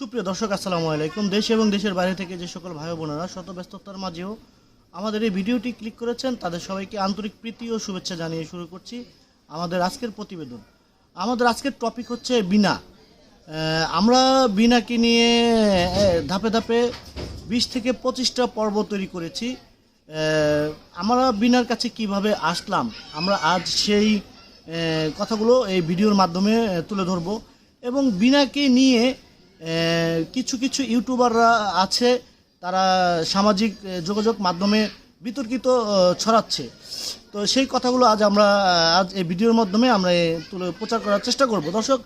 সুপ্রিয় দর্শক, আসসালামু আলাইকুম। দেশ এবং দেশের বাইরে থেকে যে সকল ভাই বোনেরা শত ব্যস্ততার মাঝেও আমাদের এই ভিডিওটি ক্লিক করেছেন, তাদের সবাইকে আন্তরিক প্রীতি ও শুভেচ্ছা জানিয়ে শুরু করছি আমাদের আজকের প্রতিবেদন। আমাদের আজকের টপিক হচ্ছে বিনা আমরা বিনাকে নিয়ে ধাপে ধাপে বিশ থেকে পঁচিশটা পর্ব তৈরি করেছি। আমরা বিনার কাছে কীভাবে আসলাম, আমরা আজ সেই কথাগুলো এই ভিডিওর মাধ্যমে তুলে ধরব। এবং বিনাকে নিয়ে কিছু কিছু ইউটিউবাররা আছে, তারা সামাজিক যোগাযোগ মাধ্যমে বিতর্কিত ছড়াচ্ছে। তো সেই কথাগুলো আজ আমরা আজ এই ভিডিওর মাধ্যমে আমরা তুলে প্রচার করার চেষ্টা করব। দর্শক,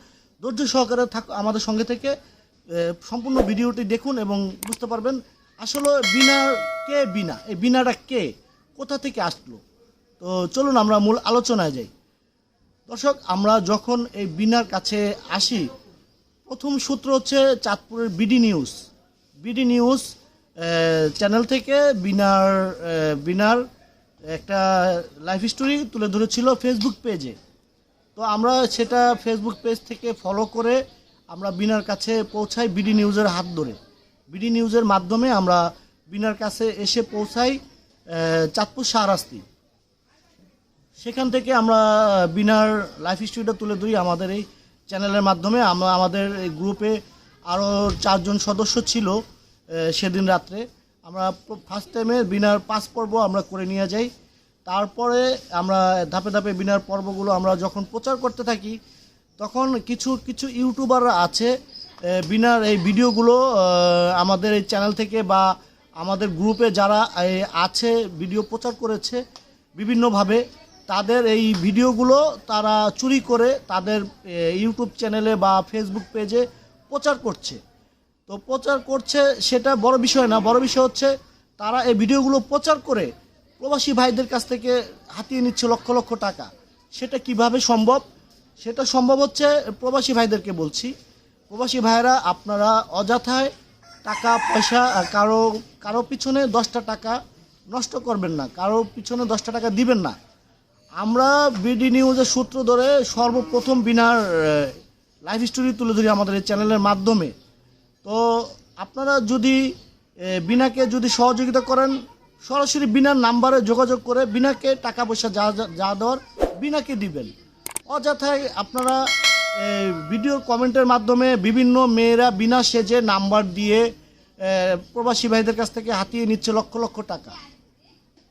ধৈর্য সহকারে থাক আমাদের সঙ্গে থেকে সম্পূর্ণ ভিডিওটি দেখুন এবং বুঝতে পারবেন, আসলে বিনার কে বিনা, এই বিনাটা কে, কোথা থেকে আসলো? তো চলুন আমরা মূল আলোচনায় যাই। দর্শক, আমরা যখন এই বিনার কাছে আসি প্রথম সূত্র হচ্ছে চাঁদপুরের B D news B D news channel থেকে বিনার বিনার একটা লাইফ স্টোরি তুলে ধরেছিল ফেসবুক পেজে তো আমরা সেটা ফেসবুক পেজ থেকে ফলো করে আমরা বিনার কাছে পৌঁছাই বিডি নিউজের হাত ধরে। বিডি নিউজের মাধ্যমে আমরা বিনার কাছে এসে পৌঁছাই চাঁদপুর শাহরাস্তি। সেখান থেকে আমরা বিনার লাইফ স্টোরিটা তুলে ধরি আমাদের এই চ্যানেলের মাধ্যমে আমরা আমাদের এই গ্রুপে আরও চারজন সদস্য ছিল সেদিন রাত্রে। আমরা ফার্স্ট টাইমে বিনার পাঁচ পর্ব আমরা করে নিয়ে যাই। তারপরে আমরা ধাপে ধাপে বিনার পর্বগুলো আমরা যখন প্রচার করতে থাকি, তখন কিছু কিছু ইউটিউবাররা আছে বিনার এই ভিডিওগুলো আমাদের এই চ্যানেল থেকে বা আমাদের গ্রুপে যারা আছে, ভিডিও প্রচার করেছে, বিভিন্নভাবে তাদের এই ভিডিওগুলো তারা চুরি করে তাদের ইউটিউব চ্যানেলে বা ফেসবুক পেজে প্রচার করছে। তো প্রচার করছে সেটা বড় বিষয় না, বড় বিষয় হচ্ছে তারা এই ভিডিওগুলো প্রচার করে প্রবাসী ভাইদের কাছ থেকে হাতিয়ে নিচ্ছে লক্ষ লক্ষ টাকা। সেটা কীভাবে সম্ভব? সেটা সম্ভব হচ্ছে প্রবাসী ভাইদেরকে বলছি। প্রবাসী ভাইরা আপনারা অযথায় টাকা, পয়সা কারও কারও পিছনে দশটা টাকা নষ্ট করবেন না, কারও পিছনে দশটা টাকা দিবেন না। আমরা বিডি নিউজের সূত্র ধরে সর্বপ্রথম বিনার লাইফ স্টোরি তুলে ধরি আমাদের এই চ্যানেলের মাধ্যমে। তো আপনারা যদি বিনাকে যদি সহযোগিতা করেন, সরাসরি বিনার নাম্বারে যোগাযোগ করে বিনাকে টাকা পয়সা যা, যা- দেওয়ার বিনাকে দিবেন। অযথায় আপনারা ভিডিও কমেন্টের মাধ্যমে বিভিন্ন মেয়েরা বিনা সেজে নাম্বার দিয়ে প্রবাসী ভাইদের কাছ থেকে হাতিয়ে নিচ্ছে লক্ষ লক্ষ টাকা।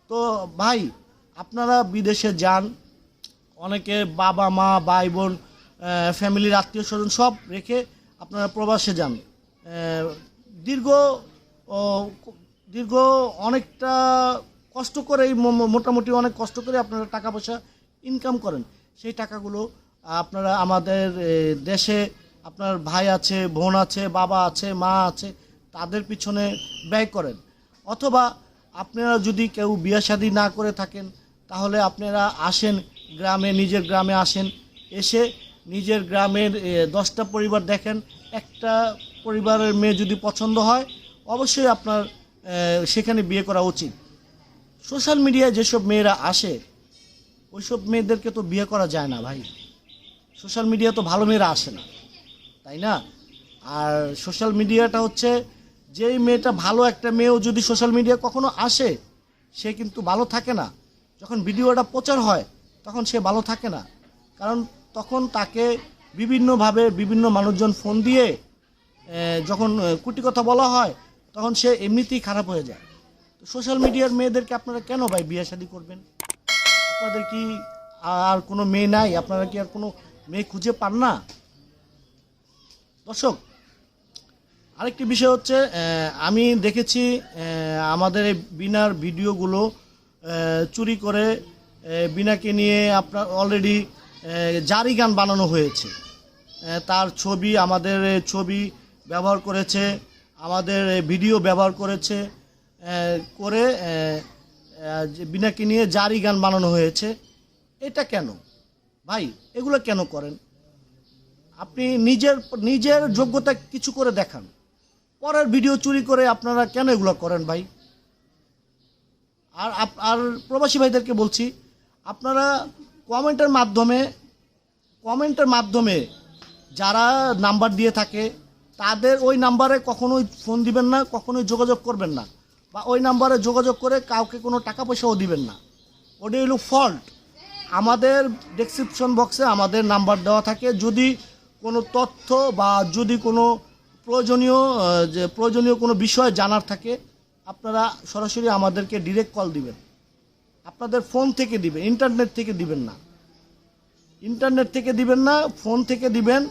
তো ভাই আপনারা বিদেশে যান, অনেকে বাবা, মা, ভাই, বোন ফ্যামিলির আত্মীয় স্বজন সব রেখে আপনারা প্রবাসে যান। দীর্ঘ দীর্ঘ অনেকটা কষ্ট করে মোটামুটি অনেক কষ্ট করে আপনারা টাকা পয়সা ইনকাম করেন। সেই টাকাগুলো আপনারা আমাদের দেশে আপনার ভাই আছে, বোন আছে, বাবা আছে, মা আছে, তাদের পিছনে ব্যয় করেন। অথবা আপনারা যদি কেউ বিয়ে শাদী না করে থাকেন তাহলে আপনারা আসেন গ্রামে, নিজের গ্রামে আসেন। এসে নিজের গ্রামের দশটা পরিবার দেখেন। একটা পরিবারের মেয়ে যদি পছন্দ হয়, অবশ্যই আপনার সেখানে বিয়ে করা উচিত। সোশ্যাল মিডিয়ায় যেসব মেয়েরা আসে, ওইসব মেয়েদেরকে তো বিয়ে করা যায় না ভাই। সোশ্যাল মিডিয়া তো ভালো মেয়েরা আসে না, তাই না? আর সোশ্যাল মিডিয়াটা হচ্ছে, যেই মেয়েটা ভালো একটা মেয়েও যদি সোশ্যাল মিডিয়া কখনো আসে, সে কিন্তু ভালো থাকে না। যখন ভিডিওটা প্রচার হয়, তখন সে ভালো থাকে না। কারণ তখন তাকে বিভিন্নভাবে বিভিন্ন মানুষজন ফোন দিয়ে যখন কুটি কথা বলা হয়, তখন সে এমনিতেই খারাপ হয়ে যায়। তো সোশ্যাল মিডিয়ার মেয়েদেরকে আপনারা কেন ভাই বিয়ে শাদী করবেন? আপনাদের কি আর কোনো মেয়ে নাই? আপনারা কি আর কোনো মেয়ে খুঁজে পান না? দর্শক, আরেকটি বিষয় হচ্ছে আমি দেখেছি আমাদের এই বিনার ভিডিওগুলো চুরি করে বিনাকে নিয়ে আপনার অলরেডি জারি গান বানানো হয়েছে। তার ছবি, আমাদের ছবি ব্যবহার করেছে, আমাদের ভিডিও ব্যবহার করেছে করে বিনাকে নিয়ে জারি গান বানানো হয়েছে। এটা কেন? ভাই, এগুলো কেন করেন? আপনি নিজের নিজের যোগ্যতা কিছু করে দেখান। পরের ভিডিও চুরি করে আপনারা কেন এগুলো করেন ভাই? আর আর প্রবাসী ভাইদেরকে বলছি, আপনারা কমেন্টের মাধ্যমে কমেন্টের মাধ্যমে যারা নাম্বার দিয়ে থাকে, তাদের ওই নাম্বারে কখনোই ফোন দিবেন না, কখনোই যোগাযোগ করবেন না। বা ওই নাম্বারে যোগাযোগ করে কাউকে কোনো টাকা পয়সাও দিবেন না। ওটাই হলো ফল্ট। আমাদের ডেসক্রিপশন বক্সে আমাদের নাম্বার দেওয়া থাকে। যদি কোনো তথ্য বা যদি কোনো প্রয়োজনীয় যে প্রয়োজনীয় কোনো বিষয় জানার থাকে আপনারা সরাসরি আমাদেরকে ডিরেক্ট কল দিবেন। আপনাদের ফোন থেকে দিবেন ইন্টারনেট থেকে দিবেন না। ইন্টারনেট থেকে দিবেন না ফোন থেকে দিবেন।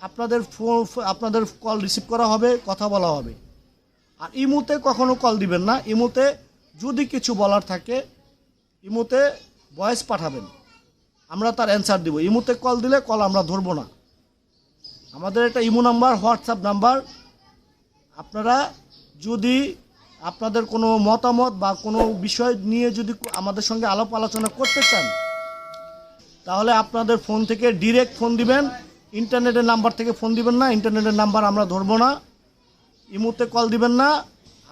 আপনাদের ফোন আপনাদের কল রিসিভ করা হবে, কথা বলা হবে। আর ইমুতে কখনো কল দিবেন না। ইমুতে যদি কিছু বলার থাকে ইমুতে ভয়েস পাঠাবেন। আমরা তার অ্যান্সার দিব। ইমুতে কল দিলে কল আমরা ধরবো না। আমাদের একটা ইমো নাম্বার, হোয়াটসঅ্যাপ নাম্বার। আপনারা যদি আপনাদের কোনো মতামত বা কোনো বিষয় নিয়ে যদি আমাদের সঙ্গে আলাপ আলোচনা করতে চান, তাহলে আপনাদের ফোন থেকে ডিরেক্ট ফোন দিবেন। ইন্টারনেটের নাম্বার থেকে ফোন দিবেন না, ইন্টারনেটের নাম্বার আমরা ধরবো না। ইমুতে কল দিবেন না।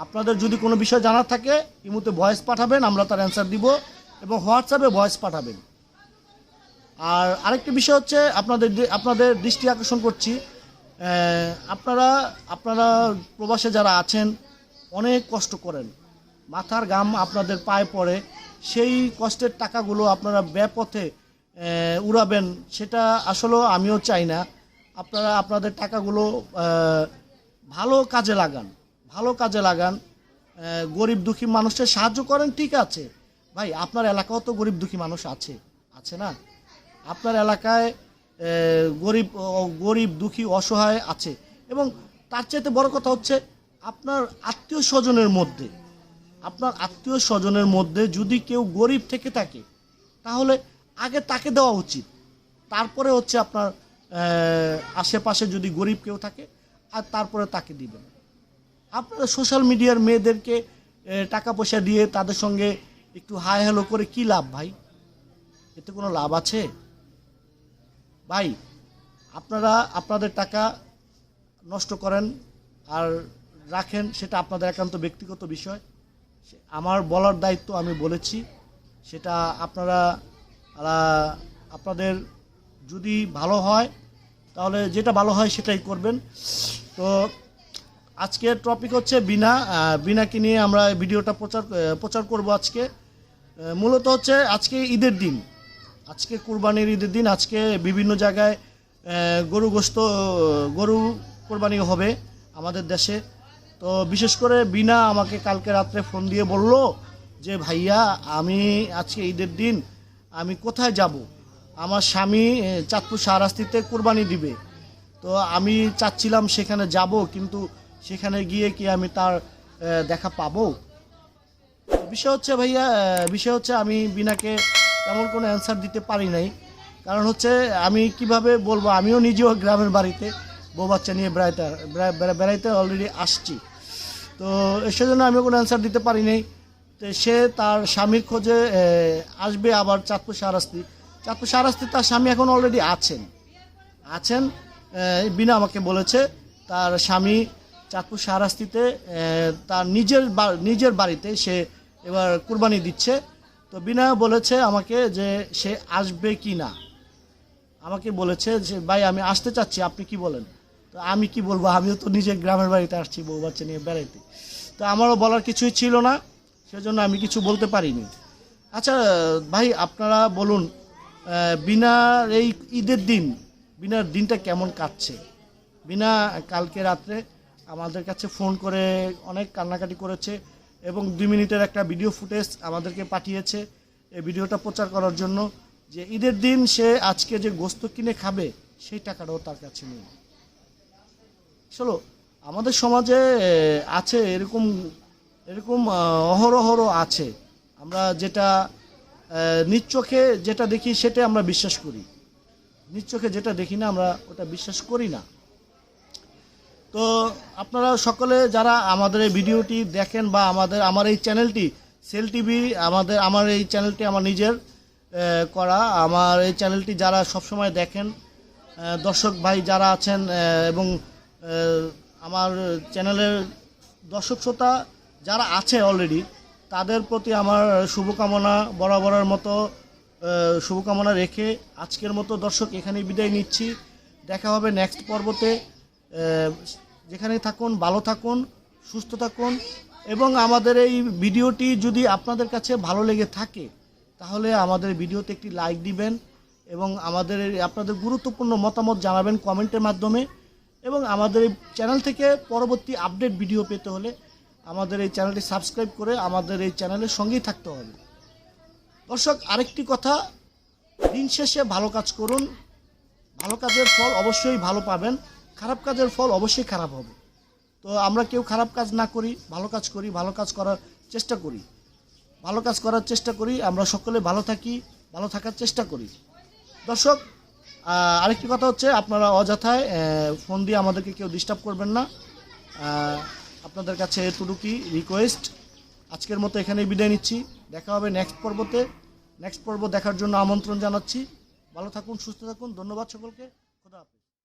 আপনাদের যদি কোনো বিষয় জানার থাকে, ইমুতে ভয়েস পাঠাবেন, আমরা তার অ্যান্সার দিব এবং হোয়াটসঅ্যাপে ভয়েস পাঠাবেন। আর আরেকটি বিষয় হচ্ছে, আপনাদের আপনাদের দৃষ্টি আকর্ষণ করছি। আপনারা আপনারা প্রবাসে যারা আছেন অনেক কষ্ট করেন। মাথার গাম আপনাদের পায়ে পড়ে, সেই কষ্টের টাকাগুলো আপনারা ব্যপথে উড়াবেন, সেটা আসলেও আমিও চাই না। আপনারা আপনাদের টাকাগুলো ভালো কাজে লাগান, ভালো কাজে লাগান। গরিব দুঃখী মানুষের সাহায্য করেন, ঠিক আছে। ভাই, আপনার এলাকাও তো গরিব দুঃখী মানুষ আছে আছে না? আপনার এলাকায় গরিব গরিব দুঃখী অসহায় আছে। এবং তার চাইতে বড় কথা হচ্ছে আপনার আত্মীয় স্বজনের মধ্যে, আপনার আত্মীয় স্বজনের মধ্যে যদি কেউ গরিব থেকে থাকে, তাহলে আগে তাকে দেওয়া উচিত। তারপরে হচ্ছে আপনার আশেপাশে যদি গরিব কেউ থাকে, আর তারপরে তাকে দিবেন। আপনারা সোশ্যাল মিডিয়ার মেয়েদেরকে টাকা পয়সা দিয়ে তাদের সঙ্গে একটু হাই হ্যালো করে কি লাভ ভাই? এতে কোনো লাভ আছে? ভাই, আপনারা আপনাদের টাকা নষ্ট করেন, আর রাখেন, সেটা আপনাদের একান্ত ব্যক্তিগত বিষয়। আমার বলার দায়িত্ব আমি বলেছি। সেটা আপনারা আপনাদের যদি ভালো হয়, তাহলে যেটা ভালো হয় সেটাই করবেন। তো আজকের টপিক হচ্ছে বিনা বিনাকে নিয়ে আমরা ভিডিওটা প্রচার প্রচার করব আজকে। মূলত হচ্ছে আজকে ঈদের দিন। আজকে কুরবানির ঈদের দিন। আজকে বিভিন্ন জায়গায় গরু গোস্ত, গরু কোরবানি হবে আমাদের দেশে। তো বিশেষ করে বিনা আমাকে কালকে রাত্রে ফোন দিয়ে বলল যে, ভাইয়া, আমি আজকে ঈদের দিন, আমি কোথায় যাব? আমার স্বামী চাঁদপুর শাহরাস্তিতে কোরবানি দিবে। তো আমি চাচ্ছিলাম সেখানে যাব, কিন্তু সেখানে গিয়ে কি আমি তার দেখা পাবো? বিষয় হচ্ছে, ভাইয়া বিষয় হচ্ছে আমি বিনাকে তেমন কোনো অ্যান্সার দিতে পারি নাই। কারণ হচ্ছে, আমি কীভাবে বলব, আমিও নিজেও গ্রামের বাড়িতে বউ বাচ্চা নিয়ে বেড়াইতে বেড়া- বেড়া- বেড়াইতে অলরেডি আসছি। তো সেজন্য আমি কোনো অ্যান্সার দিতে পারি নাই তো সে তার স্বামীর খোঁজে আসবে আবার চাঁদপুর শাহরাস্তি চাঁদপুর শাহরাস্তি তার স্বামী এখন অলরেডি আছেন। আছেন বিনা আমাকে বলেছে তার স্বামী চাঁদপুর শাহরাস্তিতে আহ, তার নিজের নিজের বাড়িতে সে এবার কুরবানি দিচ্ছে। তো বিনা বলেছে আমাকে যে সে আসবে কি না আমাকে বলেছে যে ভাই আমি আসতে চাচ্ছি আপনি কি বলেন? তো আমি কি বলব? আমিও তো নিজের গ্রামের বাড়িতে আসছি বউ বাচ্চা নিয়ে বেড়াইতে। তো আমারও বলার কিছুই ছিল না, সেজন্য আমি কিছু বলতে পারিনি। আচ্ছা ভাই, আপনারা বলুন বিনার এই ঈদের দিন বিনার দিনটা কেমন কাটছে? বিনা কালকে রাত্রে আমাদের কাছে ফোন করে অনেক কান্নাকাটি করেছে এবং দুই মিনিটের একটা ভিডিও ফুটেজ আমাদেরকে পাঠিয়েছে এই ভিডিওটা প্রচার করার জন্য যে ঈদের দিন সে আজকে যে গোস্ত কিনে খাবে, সেই টাকাটাও তার কাছে নেই। চলো আমাদের সমাজে আছে এরকম এরকম অহরহর আছে। আমরা যেটা আহ, নিজ চোখে যেটা দেখি সেটা আমরা বিশ্বাস করি। নিজ চোখে যেটা দেখি না আমরা ওটা বিশ্বাস করি না। তো আপনারা সকলে যারা আমাদের এই ভিডিওটি দেখেন বা আমাদের আমার এই চ্যানেলটি সেল টিভি আমাদের আমার এই চ্যানেলটি আমার নিজের করা। আমার এই চ্যানেলটি যারা সবসময় দেখেন দর্শক ভাই যারা আছেন এবং আমার চ্যানেলের দর্শক শ্রোতা যারা আছে অলরেডি তাদের প্রতি আমার শুভকামনা বরাবরের মতো শুভকামনা রেখে আজকের মতো দর্শক এখানেই বিদায় নিচ্ছি। দেখা হবে নেক্সট পর্বতে। যেখানে থাকুন, ভালো থাকুন, সুস্থ থাকুন এবং আমাদের এই ভিডিওটি যদি আপনাদের কাছে ভালো লেগে থাকে, তাহলে আমাদের ভিডিওতে একটি লাইক দিবেন এবং আমাদের আপনাদের গুরুত্বপূর্ণ মতামত জানাবেন কমেন্টের মাধ্যমে। এবং আমাদের এই চ্যানেল থেকে পরবর্তী আপডেট ভিডিও পেতে হলে আমাদের এই চ্যানেলটি সাবস্ক্রাইব করে আমাদের এই চ্যানেলের সঙ্গেই থাকতে হবে। দর্শক, আরেকটি কথা, দিন শেষে ভালো কাজ করুন। ভালো কাজের ফল অবশ্যই ভালো পাবেন, খারাপ কাজের ফল অবশ্যই খারাপ হবে। তো আমরা কেউ খারাপ কাজ না করি, ভালো কাজ করি, ভালো কাজ করার চেষ্টা করি। ভালো কাজ করার চেষ্টা করি, আমরা সকলে ভালো থাকি, ভালো থাকার চেষ্টা করি। দর্শক আরেকটি কথা হচ্ছে, আপনারা অযথায় ফোন দিয়ে আমাদেরকে কেউ ডিস্টার্ব করবেন না। আপনাদের কাছে এতটুকুই রিকোয়েস্ট আজকের মতো এখানেই বিদায় নিচ্ছি। দেখা হবে নেক্সট পর্বতে। নেক্সট পর্ব দেখার জন্য আমন্ত্রণ জানাচ্ছি। ভালো থাকুন, সুস্থ থাকুন। ধন্যবাদ সকলকে।